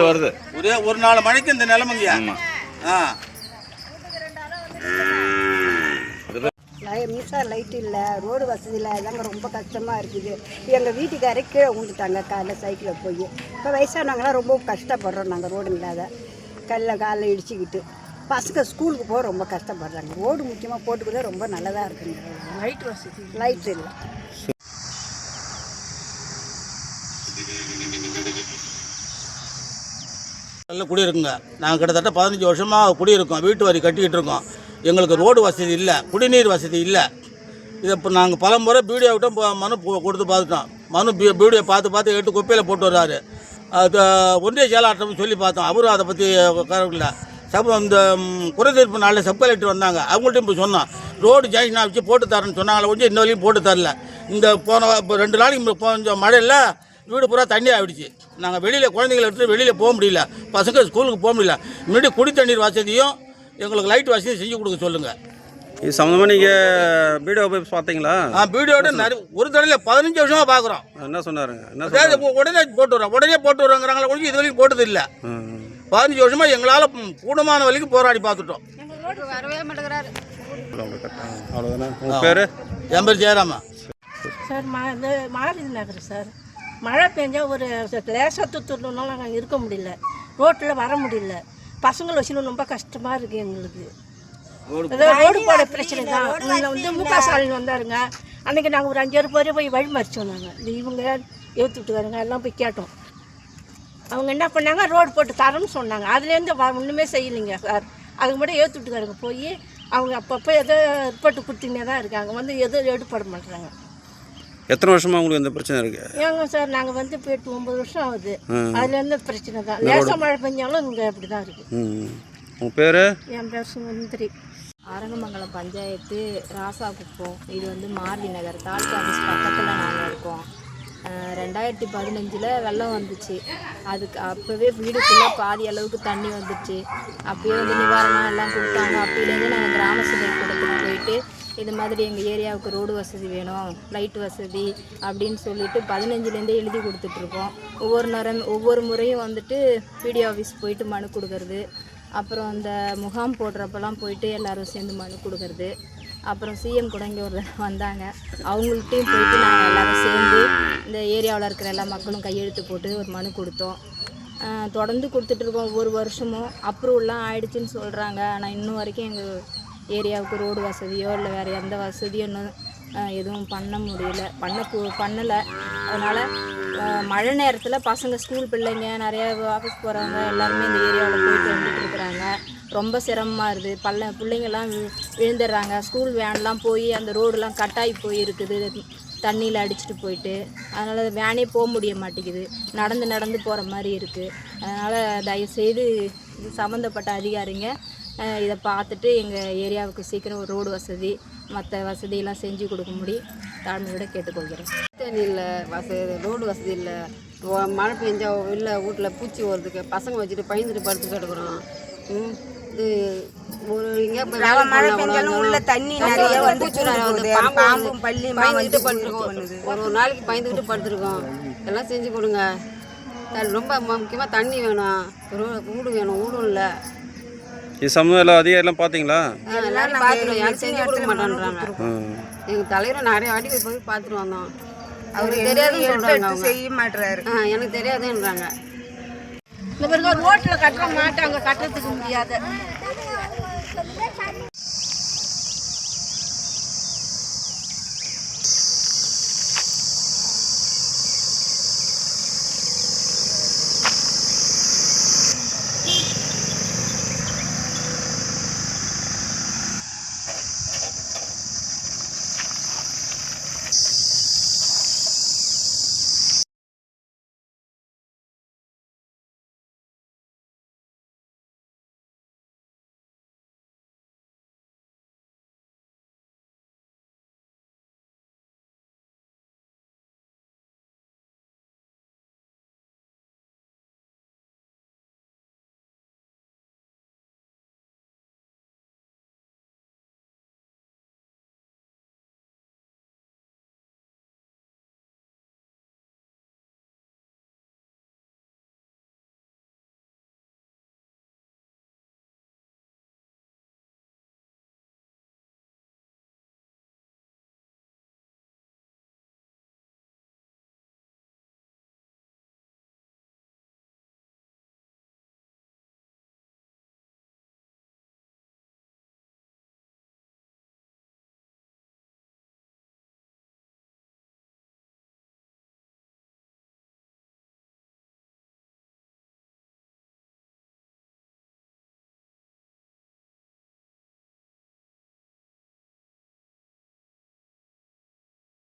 வருது வருது. ஒரே ஒரு நாலு மணிக்கு இந்த நிலைமைங்கய்யா. ஆ. மின்சார லைட் இல்லை ரோடு வசதி இல்லை அதாங்க ரொம்ப கஷ்டமாக இருக்குது. எங்கள் வீட்டுக்காரே கீழே விழுந்துட்டாங்க காலைல சைக்கிளில் போய். இப்போ வயசானவங்களாம் ரொம்ப கஷ்டப்படுறோம் நாங்கள் ரோடு இல்லாத. கல்ல காலில் இடிச்சுக்கிட்டு. பசங்க ஸ்கூலுக்கு போக ரொம்ப கஷ்டப்படுறாங்க. ரோடு முக்கியமாக போட்டுக்கிறதே ரொம்ப நல்லதாக இருக்குங்க. லைட் வசதி. லைட் இல்லை. நல்ல குடியிருக்குங்க. நாங்கள் கிட்டத்தட்ட பதினஞ்சு வருஷமாக குடியிருக்கோம். வீட்டு வரி கட்டிக்கிட்டு இருக்கோம். எங்களுக்கு ரோடு வசதி இல்லை குடிநீர் வசதி இல்லை. இதை இப்போ நாங்கள் பல முறை பீடியோவிட்டும் மனு கொடுத்து பார்த்துட்டோம். மனு பி பிடிஓ பார்த்து பார்த்து எடுத்து குப்பையில் போட்டு வர்றாரு. அது ஒன்றிய செயலாளர்கிட்ட சொல்லி பார்த்தோம். அவரும் அதை பற்றி இல்லை சப் இந்த குறைதீர்ப்பு நாளில் சப் கலெக்டர் வந்தாங்க. அவங்கள்ட்டையும் போய் சொன்னோம். ரோடு ஜாயிஷனாக வச்சு போட்டு தரேன்னு சொன்னாங்களே கொஞ்சம் இன்ன வரையும் போட்டு தரல. இந்த போன இப்போ ரெண்டு நாளைக்கு கொஞ்சம் மழையில் வீடு பூரா தண்ணி ஆகிடுச்சு நாங்கள் வெளியில் குழந்தைங்களை எடுத்து வெளியில் போக முடியல. பசங்க ஸ்கூலுக்கு போக முடியல. முன்னாடி குடி தண்ணீர் வசதியும் எங்களுக்கு லைட் வசதியும் செஞ்சு கொடுக்க சொல்லுங்கள் இது சம்மந்தமாக நீங்கள் வீடியோ போய் பார்த்தீங்களா? ஆ வீடியோட நிறைய ஒரு தடவையில் பதினஞ்சு வருஷமாக பார்க்குறோம் என்ன சொன்னாருங்க? என்ன உடனே போட்டு வரோம் உடனே போட்டு வரோங்கிறாங்களா ஒழிஞ்சு இது வரைக்கும் போட்டது இல்லை. பதினஞ்சு வருஷமாக எங்களால் கூடுமான வரைக்கும் போராடி பார்த்துட்டோம். அவ்வளோதானே பேர்? என் பேர் ஜெயராமா. சார் மா இந்த மாருதி நகர் சார். மழை பெஞ்சா ஒரு லேசாக துத்துறதுனால நாங்கள் இருக்க முடியல. ரோட்டில் வர முடியல. பசங்களை வச்சுன்னு ரொம்ப கஷ்டமாக இருக்குது எங்களுக்கு. ரோடு போட பிரச்சனை தான். முன்ன வந்து முக ஸ்டாலின் வந்தாருங்க. அன்றைக்கி நாங்கள் ஒரு அஞ்சாறு பேர் போய் வழி மறிச்சோம் நாங்கள் இந்த இவங்க ஏற்று விட்டுக்காருங்க எல்லாம் போய் கேட்டோம். அவங்க என்ன பண்ணாங்க? ரோடு போட்டு தரோன்னு சொன்னாங்க. அதுலேருந்து வ- ஒன்றுமே செய்யலைங்க சார். அதுக்கு மட்டும் ஏற்று விட்டுக்காருங்க. போய் அவங்க அப்பப்போ ஏதோ ரிப்போர்ட்டு கொடுத்துக்கினே தான் இருக்காங்க. வந்து எதுவும் எடுப்பட மாட்டுறாங்க எத்தனை வருஷமாக உங்களுக்கு இந்த பிரச்சனை இருக்குது ஏங்க சார் நாங்கள் வந்து இப்போ எட்டு ஒம்பது வருஷம் ஆகுது. ம். அதுலேருந்து பிரச்சனை தான். லேசாக மழை பெஞ்சாலும் இங்கே அப்படி தான் இருக்குது ம். உங்கள் பேர்? என் பேர் சுமந்திரி. அரங்கமங்கலம் பஞ்சாயத்து ராசாகுப்பம். இது வந்து மார்டி நகர். தாலுகா ஆஃபீஸ் பக்கத்தில் நாங்கள் இருக்கோம். ரெண்டாயிரத்தி பதினஞ்சில் வெள்ளம் வந்துச்சு. அதுக்கு அப்போவே வீடுக்குள்ளே பாதி அளவுக்கு தண்ணி வந்துச்சு. அப்பயே வந்து நிவாரணம் எல்லாம் கொடுத்தாங்க. அப்போலேருந்து நாங்கள் கிராம சபை கூடத்துக்கு போயிட்டு இது மாதிரி எங்கள் ஏரியாவுக்கு ரோடு வசதி வேணும் லைட் வசதி அப்படின்னு சொல்லிட்டு பதினஞ்சுலேருந்தே எழுதி கொடுத்துட்ருக்கோம். ஒவ்வொரு நேரம் ஒவ்வொரு முறையும் வந்துட்டு பிடிஓ ஆஃபீஸ் போயிட்டு மனு கொடுக்கறது. அப்புறம் அந்த முகாம் போடுறப்பெல்லாம் போயிட்டு எல்லாரும் சேர்ந்து மனு கொடுக்கறது. அப்புறம் சிஎம் கூட இங்கே ஒரு வந்தாங்க. அவங்கள்ட்டையும் போயிட்டு நாங்கள் எல்லோரும் சேர்ந்து இந்த ஏரியாவில் இருக்கிற எல்லா மக்களும் கையெழுத்து போட்டு ஒரு மனு கொடுத்தோம். தொடர்ந்து கொடுத்துட்ருக்கோம். ஒவ்வொரு வருஷமும் அப்ரூவல்லாம் ஆயிடுச்சுன்னு சொல்கிறாங்க ஆனால் இன்னும் வரைக்கும் எங்கள் ஏரியாவுக்கு ரோடு வசதியோ இல்லை வேறு எந்த வசதியோ இன்னும் எதுவும் பண்ண முடியல. பண்ண பண்ணலை. அதனால் மழை நேரத்தில் பசங்க ஸ்கூல் பிள்ளைங்க நிறையா ஆஃபீஸ் போகிறவங்க எல்லாருமே இந்த ஏரியாவில் போயிட்டு வந்துட்டு இருக்கிறாங்க. ரொம்ப சிரமமாக இருக்குது பல்ல பிள்ளைங்கள்லாம் விழுந்துடுறாங்க. ஸ்கூல் வேன்லாம் போய் அந்த ரோடுலாம் கட்டாயி போயிருக்குது. தண்ணியில் அடிச்சிட்டு போயிட்டு. அதனால் வேனே போக முடிய மாட்டேங்குது. நடந்து நடந்து போகிற மாதிரி இருக்குது அதனால் தயவுசெய்து இது சம்மந்தப்பட்ட அதிகாரிங்க. இதை பார்த்துட்டு எங்கள் ஏரியாவுக்கு சீக்கிரம் ஒரு ரோடு வசதி மற்ற வசதியெல்லாம் செஞ்சு கொடுக்கும்படி தாழ்மையோட கேட்டுக்கொள்கிறேன். தண்ணி இல்லை வசதி ரோடு வசதி இல்லை. மழை பெஞ்சா இல்லை வீட்டில் பூச்சி வருதுக்கு பசங்க வச்சுட்டு பயந்துட்டு படுத்து கிடக்குறோம். இது ஒரு எங்கேயா போய் வேலை மழை பெஞ்சாலும் உள்ள தண்ணி நிறைய வந்து பாம்பும் பயந்துட்டு வந்து படுத்துருக்கோம். ஒரு ஒரு நாளைக்கு பயந்துக்கிட்டு படுத்துருக்கோம். எல்லாம் செஞ்சு கொடுங்க. ரொம்ப முக்கியமாக தண்ணி வேணும். ரோ- வீடு வேணும் வீடும் இல்லை. இது சம்மந்தம் அதிகாரிலாம் பார்த்தீங்களா எல்லாரும் பார்த்துருவோம் யாரும் செஞ்சு கொடுக்க மாட்டேன்றாங்க. எங்கள் தலைவர் நிறைய அடிக்க போய் பார்த்துட்டு வந்தோம். அவருக்கு தெரியாதுன்னு சொல்கிறாங்க அவங்க. செய்ய மாட்டுறாரு ஆ எனக்கு தெரியாதுன்றாங்க. இந்த பிறகு ரோட்டில் கட்ட மாட்டாங்க கட்டுறதுக்கு முடியாது.